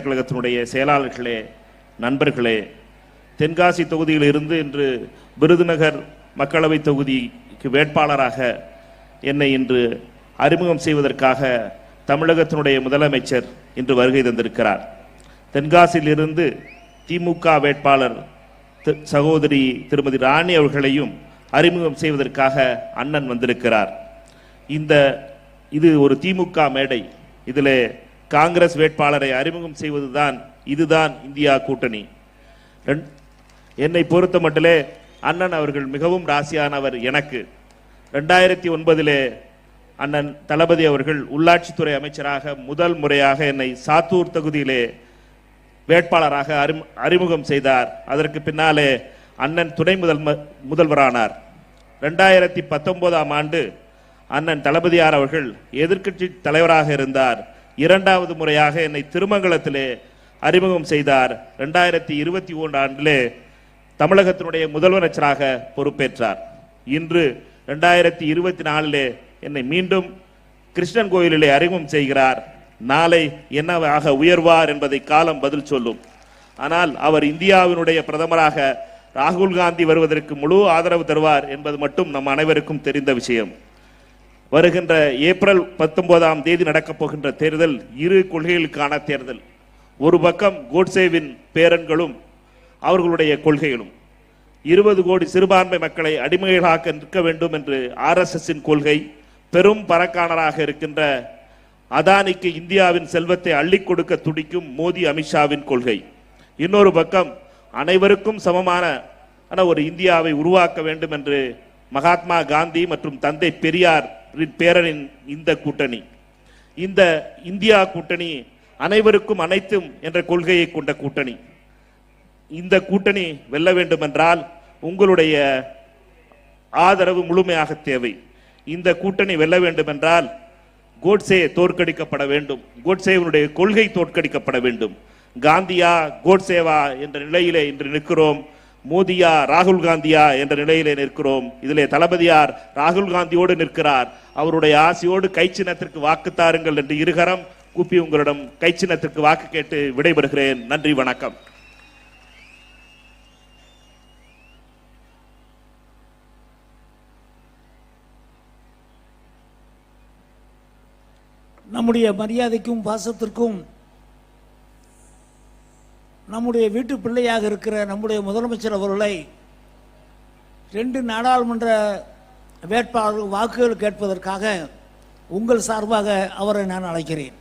கழகத்தினுடைய செயலாளர்களே நண்பர்களே தென்காசி தொகுதியில் இருந்து இன்று விருதுநகர் மக்களவை தொகுதிக்கு வேட்பாளராக என்னை இன்று அறிமுகம் செய்வதற்காக தமிழகத்தினுடைய முதலமைச்சர் இன்று வருகை தந்திருக்கிறார். தென்காசியிலிருந்து திமுக வேட்பாளர் சகோதரி திருமதி ராணி அவர்களையும் அறிமுகம் செய்வதற்காக அண்ணன் வந்திருக்கிறார். இந்த இது ஒரு திமுக மேடை. இதில் காங்கிரஸ் வேட்பாளரை அறிமுகம் செய்வதுதான் இதுதான் இந்தியா கூட்டணி. ரெண்- என்னை பொறுத்த மட்டிலே அண்ணன் அவர்கள் மிகவும் ராசியானவர் எனக்கு. ரெண்டாயிரத்தி ஒன்பதிலே அண்ணன் தளபதி அவர்கள் உள்ளாட்சித்துறை அமைச்சராக முதல் முறையாக என்னை சாத்தூர் தொகுதியிலே வேட்பாளராக அறிமு- அறிமுகம் செய்தார். அதற்கு பின்னாலே அண்ணன் துணை முதல் முதல்வரானார். ரெண்டாயிரத்தி பத்தொன்பதாம் ஆண்டு அண்ணன் தளபதியார் அவர்கள் எதிர்க்கட்சி தலைவராக இருந்தார். இரண்டாவது முறையாக என்னை திருமங்கலத்திலே அறிமுகம் செய்தார். ரெண்டாயிரத்தி இருபத்தி ஒன்று ஆண்டிலே தமிழகத்தினுடைய முதலமைச்சராக பொறுப்பேற்றார். இன்று ரெண்டாயிரத்தி இருபத்தி நாலிலே என்னை மீண்டும் கிருஷ்ணன் கோயிலிலே அறிமுகம் செய்கிறார். நாளை என்னவாக உயர்வார் என்பதை காலம் பதில் சொல்லும். ஆனால் அவர் இந்தியாவினுடைய பிரதமராக ராகுல் காந்தி வருவதற்கு முழு ஆதரவு தருவார் என்பது மட்டும் நம் அனைவருக்கும் தெரிந்த விஷயம். வருகின்ற ஏப்ரல் பத்தொன்பதாம் தேதி நடக்கப் போகின்ற தேர்தல் இரு கொள்கைகளுக்கான தேர்தல். ஒரு பக்கம் கோட்சேவின் பேரன்களும் அவர்களுடைய கொள்கைகளும். இருபது கோடி சிறுபான்மை மக்களை அடிமைகளாக்க நிற்க வேண்டும் என்று ஆர்எஸ்எஸ்ஸின் கொள்கை பெரும் பறக்கானராக இருக்கின்ற அதானிக்கு இந்தியாவின் செல்வத்தை அள்ளிக் கொடுக்க துடிக்கும் மோடி அமித்ஷாவின் கொள்கை. இன்னொரு பக்கம் அனைவருக்கும் சமமான ஒரு இந்தியாவை உருவாக்க வேண்டும் என்று மகாத்மா காந்தி மற்றும் தந்தை பெரியார் பேரனின் இந்த கூட்டணி இந்த இந்தியா கூட்டணி அனைவருக்கும் அனைத்தும் என்ற கொள்கையை கொண்ட கூட்டணி. இந்த கூட்டணி வெல்ல வேண்டும் என்றால் உங்களுடைய ஆதரவு முழுமையாக தேவை. இந்த கூட்டணி வெல்ல வேண்டும் என்றால் கோட்சே தோற்கடிக்கப்பட வேண்டும். கோட்சேவனுடைய கொள்கை தோற்கடிக்கப்பட வேண்டும். காந்தியா கோட்சேவா என்ற நிலையிலே இன்று நிற்கிறோம். மோதியா ராகுல் காந்தியா என்ற நிலையிலே நிற்கிறோம். இதிலே தளபதியார் ராகுல் காந்தியோடு நிற்கிறார். அவருடைய ஆசையோடு கைச்சின்னத்திற்கு வாக்கு தாருங்கள் என்று இருகரம் கூப்பி உங்களிடம் கைச்சின்னத்திற்கு வாக்கு கேட்டு விடைபெறுகிறேன். நன்றி வணக்கம். நம்முடைய மரியாதைக்கும் பாசத்திற்கும் நம்முடைய வீட்டு பிள்ளையாக இருக்கிற நம்முடைய முதலமைச்சர் அவர்களை ரெண்டு நாடாளுமன்ற வேட்பாளர்கள் வாக்குகள் கேட்பதற்காக உங்கள் சார்பாக அவரை நான் அழைக்கிறேன்.